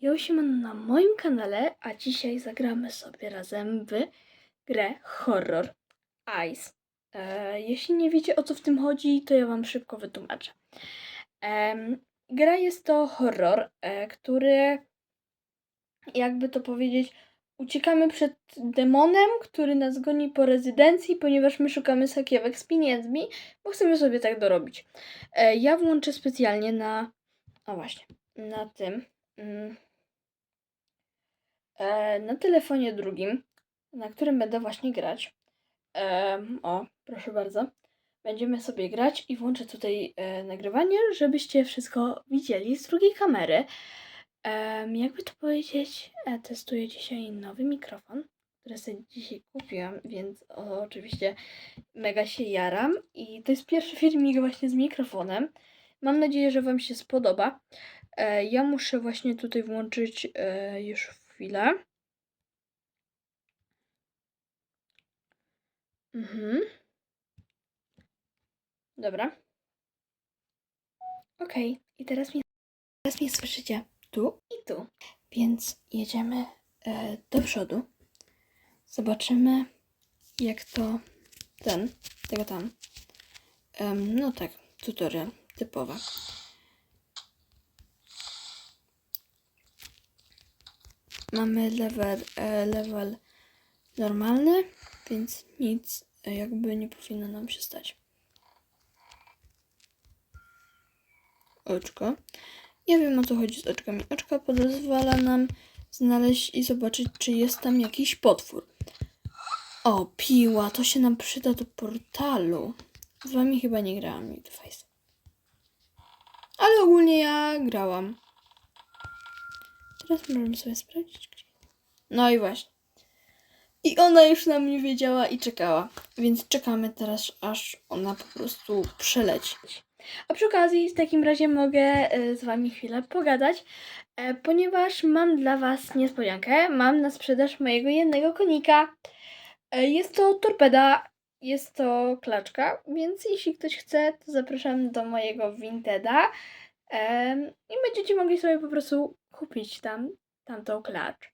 Ja się na moim kanale, a dzisiaj zagramy sobie razem w grę Horror Eyes. E, jeśli nie wiecie o co w tym chodzi, to ja wam szybko wytłumaczę. Em, gra jest to horror, e, który, jakby to powiedzieć, uciekamy przed demonem, który nas goni po rezydencji, ponieważ my szukamy sakiewek z pieniędzmi, bo chcemy sobie tak dorobić. E, ja włączę specjalnie na, o właśnie, na tym. Mm, e, na telefonie drugim, na którym będę właśnie grać. Em, o, proszę bardzo. Będziemy sobie grać i włączę tutaj e, nagrywanie, żebyście wszystko widzieli z drugiej kamery. Jakby to powiedzieć, e, testuję dzisiaj nowy mikrofon, który sobie dzisiaj kupiłam, więc o, oczywiście mega się jaram. I to jest pierwszy filmik właśnie z mikrofonem. Mam nadzieję, że Wam się spodoba. E, ja muszę właśnie tutaj włączyć e, już chwilę. Mhm. Dobra. Okej, i teraz mnie, teraz mnie słyszycie tu i tu. Więc jedziemy e, do przodu. Zobaczymy, jak to ten, tego tam. No tak, tutorial typowa. Mamy level, e, level normalny, więc nic e, jakby nie powinno nam się stać. Oczko. Nie wiem o co chodzi z oczkami. Oczka pozwala nam znaleźć i zobaczyć, czy jest tam jakiś potwór. O, piła, to się nam przyda do portalu. Z wami chyba nie grałam New Face. Ale ogólnie ja grałam. Teraz możemy sobie sprawdzić, gdzie. No i właśnie. I ona już na mnie wiedziała i czekała. Więc czekamy teraz, aż ona po prostu przeleci. A przy okazji, w takim razie mogę e, z Wami chwilę pogadać, e, ponieważ mam dla Was niespodziankę. Mam na sprzedaż mojego jednego konika. E, Jest to torpeda, jest to klaczka, więc jeśli ktoś chce, to zapraszam do mojego Winteda i będziecie mogli sobie po prostu kupić tam tamtą klacz.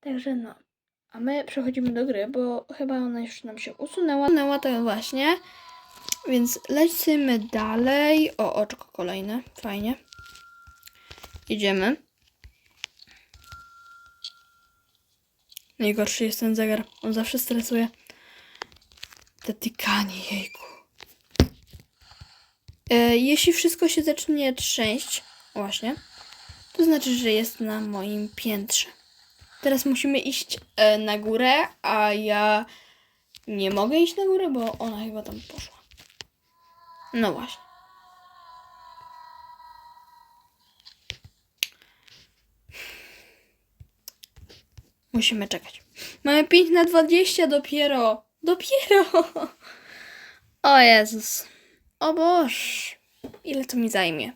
Także no. A my przechodzimy do gry, bo chyba ona już nam się usunęła. Usunęła to właśnie. Więc lecimy dalej. O, oczko kolejne. Fajnie. Idziemy. Najgorszy jest ten zegar. On zawsze stresuje. Te tykanie, jejku. E, jeśli wszystko się zacznie trzęść, właśnie, to znaczy, że jest na moim piętrze. Teraz musimy iść e, na górę, a ja nie mogę iść na górę, bo ona chyba tam poszła. No właśnie. Musimy czekać. Mamy 5 na 20 dopiero. Dopiero. O Jezus. O Boż. Ile to mi zajmie?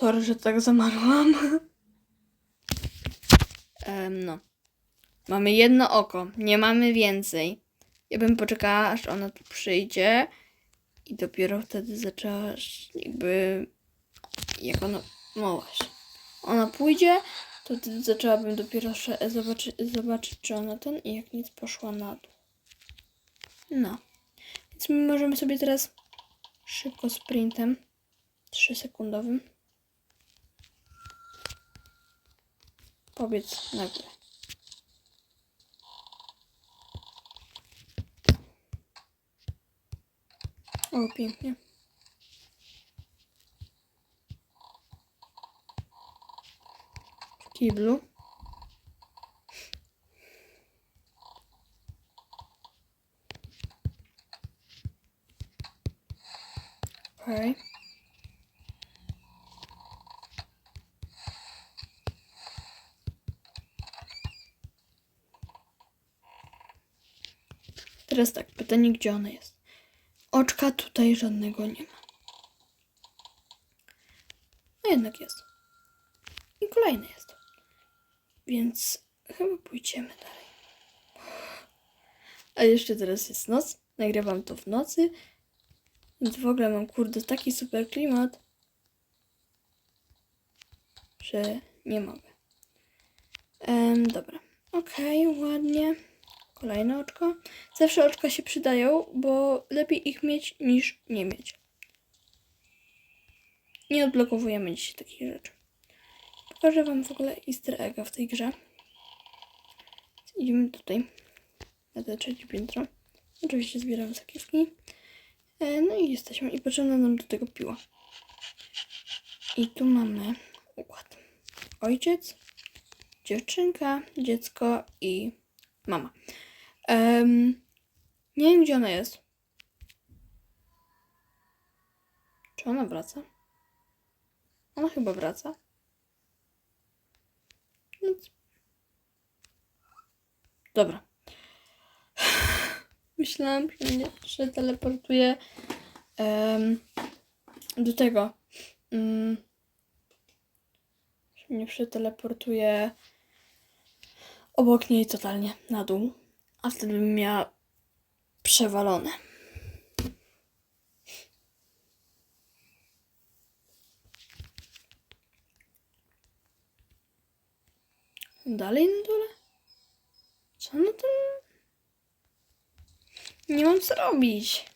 Sorry, że tak zamarłam. Em, no. Mamy jedno oko, nie mamy więcej. Ja bym poczekała, aż ona tu przyjdzie i dopiero wtedy zaczęła jakby... Jak ona... No właśnie. Ona pójdzie, to wtedy zaczęłabym dopiero sze- zobaczy, zobaczyć, czy ona ten i jak nic poszła na dół. No. Więc my możemy sobie teraz szybko sprintem, 3 sekundowym, pobiec na górę. O, pięknie. Kiblu. Okej. Teraz tak, pytanie, gdzie ona jest? Oczka tutaj żadnego nie ma. No jednak jest. I kolejny jest. więc chyba pójdziemy dalej. A jeszcze teraz jest noc. Nagrywam to w nocy. Więc w ogóle mam kurde taki super klimat, że nie mogę. Dobra. Okej, ładnie. Kolejne oczko. Zawsze oczka się przydają, bo lepiej ich mieć niż nie mieć. Nie odblokowujemy dzisiaj takich rzeczy. Pokażę wam w ogóle easter egga w tej grze. Idziemy tutaj na te trzecie piętro. Oczywiście zbieram sakiewki. E, No i jesteśmy. I potrzebna nam do tego piła. I tu mamy układ. Ojciec, dziewczynka, dziecko i mama. Em, nie wiem, gdzie ona jest. Czy ona wraca? Ona chyba wraca. Więc... Dobra. Myślałam, że mnie się teleportuje em, do tego. Mm, że mnie przeteleportuje obok niej totalnie na dół. A wtedy bym miała przewalone. Dalej na dole? Co na tym? Nie mam co robić.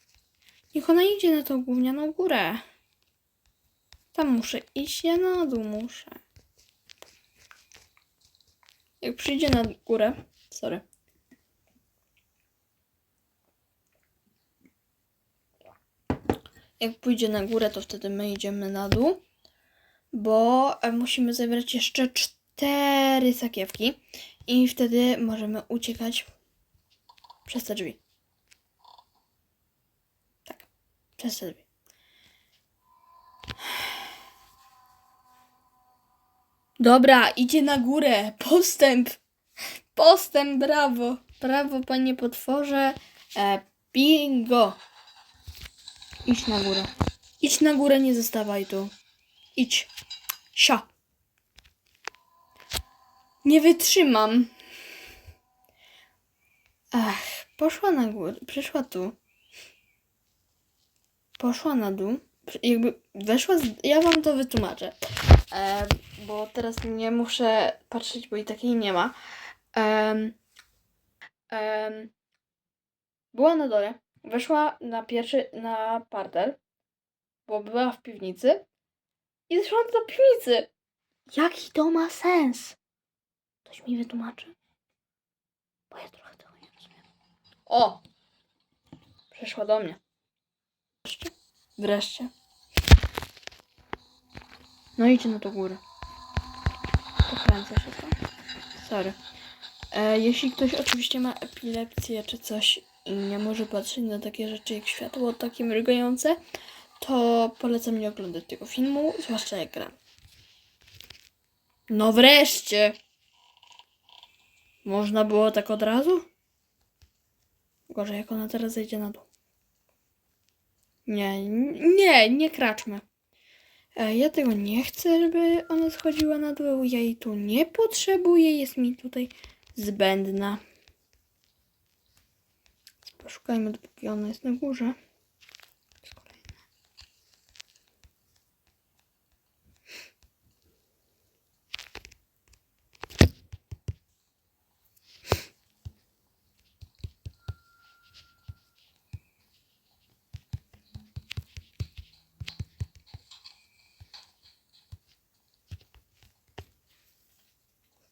Niech ona idzie na tą gównianą górę. Tam muszę iść, ja na dół muszę. Jak przyjdzie na górę, sorry. Jak pójdzie na górę, to wtedy my idziemy na dół, bo e, musimy zebrać jeszcze cztery sakiewki i wtedy możemy uciekać przez te drzwi. Tak, przez te drzwi. Dobra, idzie na górę. Postęp. Postęp, brawo. Brawo, panie potworze. E, bingo. Idź na górę. Idź na górę, nie zostawaj tu. Idź. Sia. Nie wytrzymam. Ach, poszła na górę. Przyszła tu. Poszła na dół. Jakby weszła. Z... Ja wam to wytłumaczę. E, bo teraz nie muszę patrzeć, bo i takiej nie ma. Była na dole. Weszła na pierwszy, na parter, bo była w piwnicy. I zeszła do piwnicy. Jaki to ma sens? Ktoś mi wytłumaczy? Bo ja trochę tego nie rozumiem. O! Przeszła do mnie. Wreszcie. Wreszcie. No idź na tą górę. Pokręcę się tam. Sorry. E, jeśli ktoś oczywiście ma epilepsję czy coś nie może patrzeć na takie rzeczy jak światło takie mrugające, to polecam nie oglądać tego filmu, zwłaszcza jak gram. No wreszcie! Można było tak od razu? Gorzej, jak ona teraz zejdzie na dół. Nie, nie, nie kraczmy. E, Ja tego nie chcę, żeby ona schodziła na dół. Ja jej tu nie potrzebuję. Jest mi tutaj zbędna. Poszukajmy, dopóki ona jest na górze.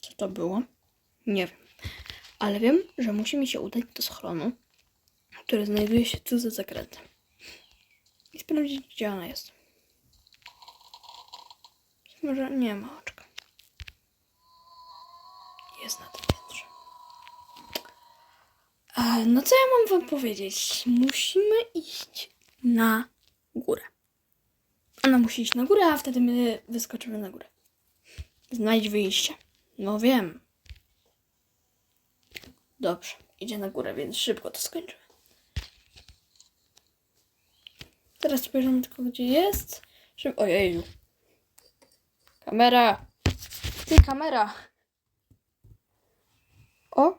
Co to było? Nie wiem. Ale wiem, że musi mi się udać do schronu, który znajduje się tu za zakrętem. I sprawdzić, gdzie ona jest. Może nie ma oczka. Jest na tym piętrze. E, No co ja mam wam powiedzieć? Musimy iść na górę. Ona musi iść na górę, a wtedy my wyskoczymy na górę. Znajdź wyjście. No wiem. Dobrze, idzie na górę, więc szybko to skończymy. Teraz spojrzymy tylko, gdzie jest. Szyb... Ojeju. Kamera. Ty, kamera. O!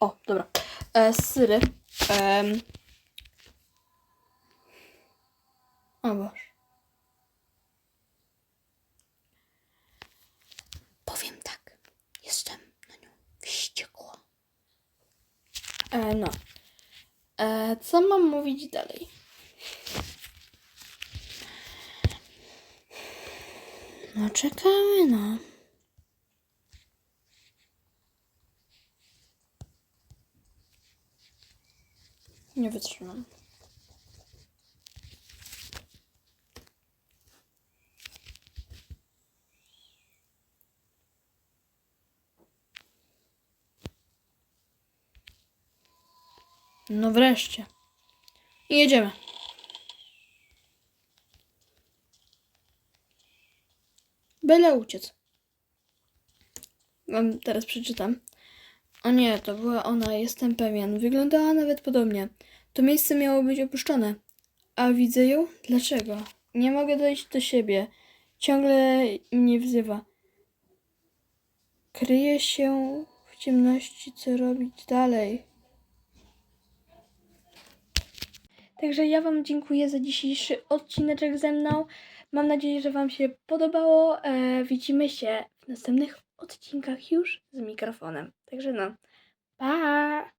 O, dobra. E, syry. Em. O Boże. Powiem tak, jestem na nią wściekła. E, no. E, co mam mówić dalej? No czekamy, no. Nie wytrzymam. No wreszcie. I jedziemy. Byle uciec. Wam teraz przeczytam. O nie, to była ona, jestem pewien. Wyglądała nawet podobnie. To miejsce miało być opuszczone. A widzę ją? Dlaczego? Nie mogę dojść do siebie. Ciągle mnie wzywa. Kryje się w ciemności, co robić dalej. Także ja Wam dziękuję za dzisiejszy odcineczek ze mną. Mam nadzieję, że Wam się podobało. E, widzimy się w następnych odcinkach już z mikrofonem. Także no, pa!